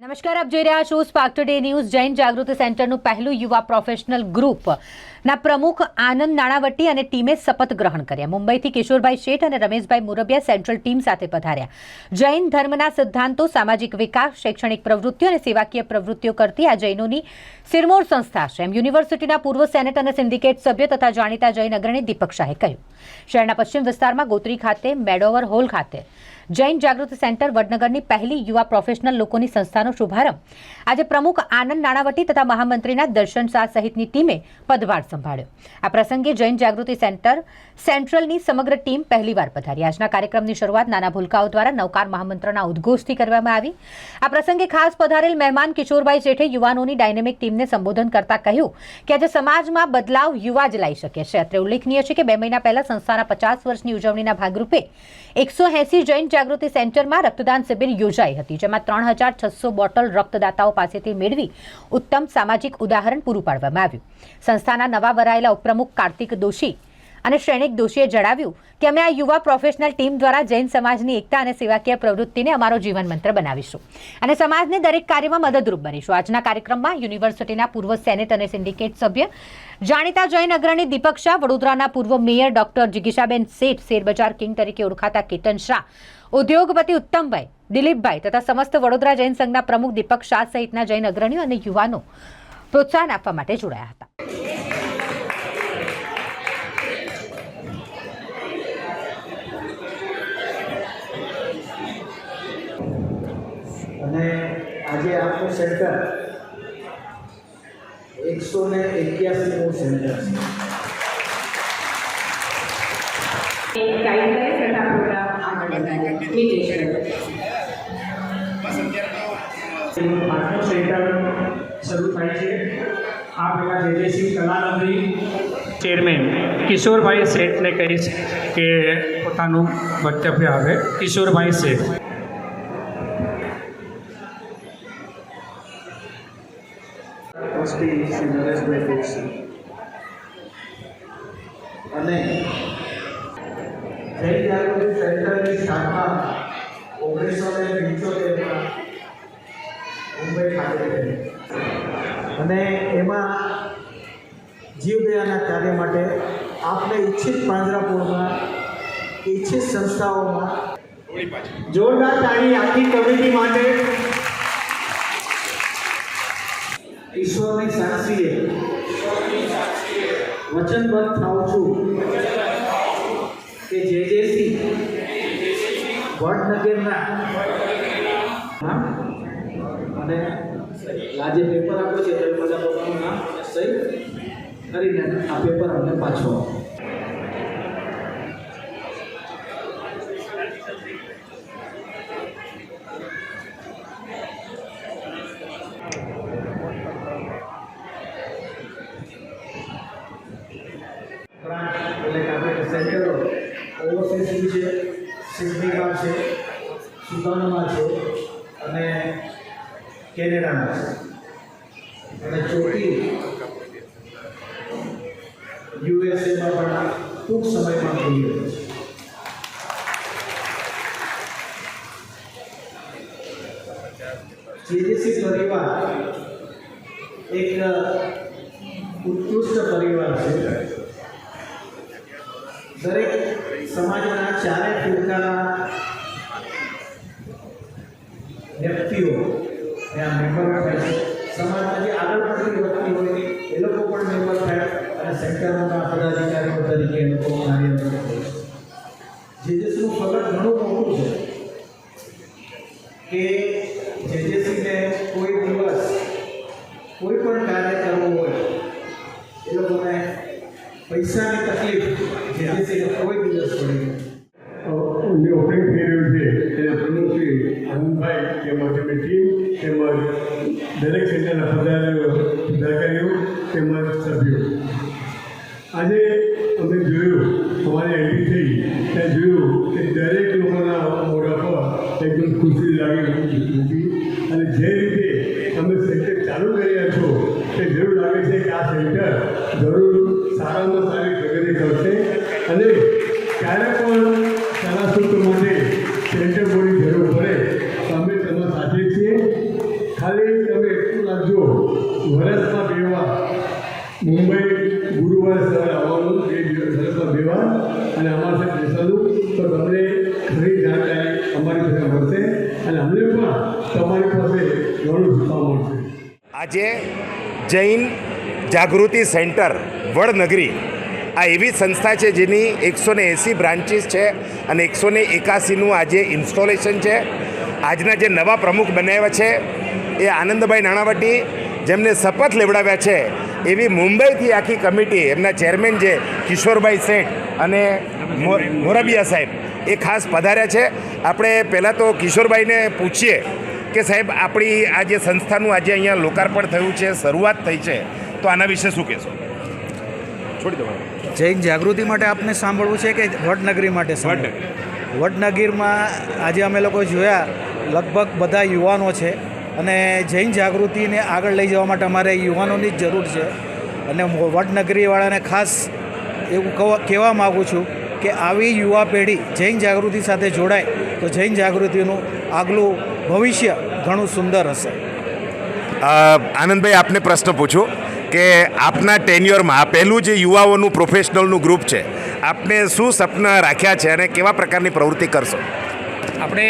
નમસ્કાર, આપ જોઈ રહ્યા છો Spark Today News Jain Jagruti સેન્ટરનું પહેલું યુવા પ્રોફેશનલ ગ્રુપ ના પ્રમુખ આનંદ નાણાવટી અને ટીમે શપથ ગ્રહણ કર્યા. મુંબઈથી કિશોરભાઈ શેઠ અને રમેશભાઈ મુરબિયા સેન્ટ્રલ ટીમ સાથે પધાર્યા. જૈન ધર્મના સિદ્ધાંતો, સામાજિક વિકાસ, શૈક્ષણિક પ્રવૃત્તિઓ અને સેવાકીય પ્રવૃત્તિઓ કરતી આ જૈનોની સિરમોર સંસ્થા છે. એમ યુનિવર્સિટીના પૂર્વ સેનેટ અને સિન્ડિકેટ સભ્ય તથા જાણીતા જૈન અગ્રણી દીપક શાહે કહ્યું. શહેરના પશ્ચિમ વિસ્તારમાં ગોત્રી ખાતે, મેડોવર હોલ ખાતે જૈન જાગૃતિ સેન્ટર વડનગરની પહેલી યુવા પ્રોફેશનલ લોકોની સંસ્થાનો શુભારંભ. આજે પ્રમુખ આનંદ નાણાવટી તથા મહામંત્રીના દર્શન શાહ સહિતની ટીમે પદભાર સંભાળ્યો. આ પ્રસંગે જૈન જાગૃતિ સેન્ટર સેન્ટ્રલની સમગ્ર ટીમ પહેલીવાર પધારી. આજના કાર્યક્રમની શરૂઆત નાના ભૂલકાઓ દ્વારા નવકાર મહામંત્રના ઉદ્ઘોષથી કરવામાં આવી. આ પ્રસંગે ખાસ પધારેલ મહેમાન કિશોરભાઈ શેઠે યુવાનોની ડાયનેમિક ટીમને સંબોધન કરતા કહ્યું કે આજે સમાજમાં બદલાવ યુવા જ લાવી શકે છે. અત્રે ઉલ્લેખનીય છે કે બે મહિના પહેલા સંસ્થાના પચાસ વર્ષની ઉજવણીના ભાગરૂપે એકસો એસી જૈન જાગૃતિ સેન્ટરમાં રક્તદાન શિબિર યોજાઈ હતી, જેમાં ત્રણ હજાર છસો બોટલ રક્તદાતાઓ પાસેથી મેળવી ઉત્તમ સામાજિક ઉદાહરણ પૂરું પાડવામાં આવ્યું. સંસ્થાના નવા વરાયેલા ઉપપ્રમુખ કાર્તિક દોશી અને શ્રેણિક દોશીએ જણાવ્યું કે અમે આ યુવા પ્રોફેશનલ ટીમ દ્વારા જૈન સમાજની એકતા અને સેવાકીય પ્રવૃત્તિને અમારો જીવન મંત્ર બનાવીશું. અને સમાજને દરેક કાર્યમાં મદદરૂપ બનીશું. આજના કાર્યક્રમમાં યુનિવર્સિટીના પૂર્વ સેનેટ અને સિન્ડિકેટ સભ્ય જાણીતા જૈન અગ્રણી દીપક શાહ, વડોદરાના પૂર્વ મેયર ડોક્ટર જિગીશાબેન શેઠ, શેરબજાર કિંગ તરીકે ઓળખાતા કેતન શાહ, ઉદ્યોગપતિ ઉત્તમભાઈ, દિલીપભાઈ તથા સમસ્ત વડોદરા જૈન સંઘના પ્રમુખ દીપક શાહ સહિતના જૈન અગ્રણીઓ અને યુવાનો પ્રોત્સાહન આપવા માટે જોડાયા હતા. અને આજે આપણું સેન્ટર એકસો ને એક્યાસીમું સેન્ટર છે. પાટણ સેન્ટર શરૂ થાય છે. આ પહેલાં જે જે કલાનગરી ચેરમેન કિશોરભાઈ શેઠને કહીશ કે પોતાનું વક્તવ્ય આવે કિશોરભાઈ શેઠ. ટ્રસ્ટી શ્રી નરેશભાઈ જોશી અને જય જાગૃતિ સેન્ટરની સ્થાપના ઓગણીસો ને પંચોતેરમાં મુંબઈ ખાતે થઈ. અને એમાં જીવદયાના કાર્ય માટે આપણે ઈચ્છિત પાંજરાપુરમાં ઈચ્છિત સંસ્થાઓમાં જોરદાર તાળી આખી કમિટી માટે ઈશ્વરની સાક્ષીએ વચનબદ્ધ થાઉં છું કે જે જે સિંહ વડનગરના અને આજે પેપર આપ્યું છે, તો બધા પોતાનું નામ સહી કરીને આ પેપર અમને પાછો આપો. બ્રાન્ચ એટલે કે આપણે સેન્ટરો ઓવરસીઝ છે? સિડનીમાં છે, સુદાનમાં છે અને કેનેડામાં છે. અને ચોથી યુએસએમાં પણ ટૂંક સમયમાં ખુલી રહ્યો છે. જેજેસી પરિવાર એક ઉત્કૃષ્ટ પરિવાર છે. દરેક સમાજના ચારે ફિરકાના વ્યક્તિઓ ત્યાં મેમ્બર થાય છે. સમાજમાં જે આગળ પડતી વ્યક્તિ હોય એ લોકો પણ મેમ્બર થાય અને સેન્ટરના પદાધિકારીઓ તરીકે એ લોકો કાર્યરત હોય છે. જેજેસીનું ફરક ઘણું મોટું છે કે જેજેસીને કોઈ દિવસ કોઈ પણ કાર્ય કરવું હોય એ લોકોને પૈસાની તકલીફ જેજેસીને કોઈ દિવસ પડી નથી. જે ઓપનિંગ થઈ રહ્યું છે તેના પ્રમુખ શ્રી આનંદભાઈ ટીમ તેમજ દરેક પદાધિકારીઓ પદાધિકારીઓ તેમજ સભ્યો. આજે અમે જોયું અમારી એન્ટ્રી થઈ, ત્યાં જોયું કે દરેક લોકોના મોઢા પર એકદમ ખુશી લાગી કરજો વર્ષમાં બે મુંબઈ ગુરુવારે સવારે આવવાનું, એ વર્ષમાં બે અને અમારા સાથે બેસાડું. તો તમને ખરી જાણકારી અમારી પાસે મળશે અને અમને પણ તમારી પાસે ઘણું શીખવા મળશે. આજે જૈન જાગૃતિ સેન્ટર વડનગરી, આ એવી સંસ્થા છે જેની એકસો ને એંસી બ્રાન્ચીસ છે અને એકસો ને એકાસીનું આજે ઇન્સ્ટોલેશન છે. આજના જે નવા પ્રમુખ બનાવ્યા છે એ આનંદભાઈ નાણાવટી જેમને શપથ લેવડાવ્યા છે એવી મુંબઈથી આખી કમિટી એમના ચેરમેન છે કિશોરભાઈ શેઠ અને મોરબિયા સાહેબ એ ખાસ પધાર્યા છે. આપણે પહેલાં તો કિશોરભાઈને પૂછીએ કે સાહેબ આપણી આ જે સંસ્થાનું આજે અહીંયા લોકાર્પણ થયું છે શરૂઆત થઈ છે તો આના વિશે શું કહેશો? છોડી દો. જૈન જાગૃતિ માટે આપને સાંભળવું છે કે વડનગરી માટે વડનગીરમાં આજે અમે લોકો જોયા લગભગ બધા યુવાનો છે અને જૈન જાગૃતિને આગળ લઈ જવા માટે અમારે યુવાનોની જ જરૂર છે. અને વડનગરીવાળાને ખાસ એવું કહેવા માગું છું કે આવી યુવા પેઢી જૈન જાગૃતિ સાથે જોડાય તો જૈન જાગૃતિનું આગલું ભવિષ્ય ઘણું સુંદર હશે. આનંદભાઈ, આપને પ્રશ્ન પૂછું કે આપના ટેન્યુઅરમાં પહેલું જે યુવાઓનું પ્રોફેશનલનું ગ્રુપ છે, આપને શું સપના રાખ્યા છે અને કેવા પ્રકારની પ્રવૃત્તિ કરશો? આપણે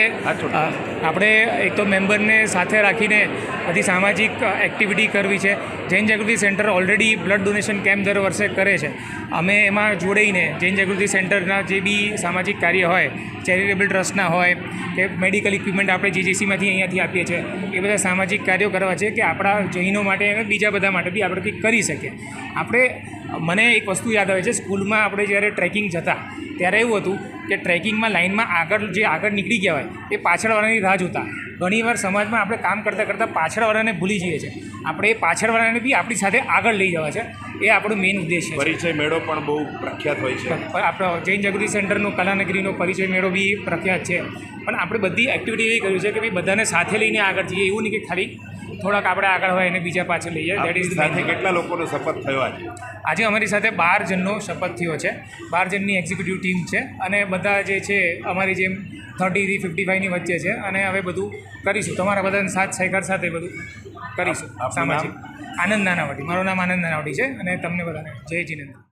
આપણે એક તો મેમ્બરને સાથે રાખીને બધી સામાજિક એક્ટિવિટી કરવી છે. Jain Jagruti centre already blood donation camp દર વર્ષે કરે છે. અમે એમાં જોડાઈને જૈન જાગૃતિ સેન્ટરના જે બી સામાજિક કાર્ય હોય ચેરિટેબલ ટ્રસ્ટના હોય કે મેડિકલ ઇક્વિપમેન્ટ આપણે જીજીસીમાંથી અહીંયાથી આપીએ છીએ એ બધા સામાજિક કાર્યો કરવા છે કે આપણા જૈનો માટે અને બીજા બધા માટે બી આપણે કંઈક કરી શકીએ. આપણે મને એક વસ્તુ યાદ આવે છે સ્કૂલમાં આપણે જ્યારે ટ્રેકિંગ જતા ત્યારે એવું હતું કે ટ્રેકિંગમાં લાઇનમાં આગળ જે આગળ નીકળી ગયા હોય એ પાછળવાળાની રાહ જોતા. ઘણીવાર સમાજમાં આપણે કામ કરતાં કરતાં પાછળવાળાને ભૂલી જઈએ છીએ. આપણે એ પાછળવાળાને બી આપણી સાથે આગળ લઈ જવા છે એ આપણો મેઇન ઉદ્દેશ છે. પરિચય મેળો પણ બહુ પ્રખ્યાત હોય છે. આપણો જૈન જાગૃતિ સેન્ટરનો કલાનગરીનો પરિચય મેળો બી પ્રખ્યાત છે. પણ આપણે બધી એક્ટિવિટી એવી કર્યું છે કે ભાઈ બધાને સાથે લઈને આગળ જઈએ એવું નહીં કે ખાલી થોડાક આપણે આગળ હોય અને બીજા પાછળ લઈએ દેટ ઇઝ સાથે કેટલા લોકોનો શપથ થયો આજે? આજે અમારી સાથે બાર જણનો શપથ થયો છે. બાર જણની એક્ઝિક્યુટિવ ટીમ છે અને બધા જે છે અમારી જેમ થર્ટીથી ફિફ્ટી ફાઈવની વચ્ચે છે અને હવે બધું કરીશું. તમારા બધાને સાથ સહકાર સાથે બધું કરીશું. સામાજિક. આનંદ નાનાવટી. મારું નામ આનંદ નાનાવટી છે અને તમને બધાને જય જીનેન્દ્ર.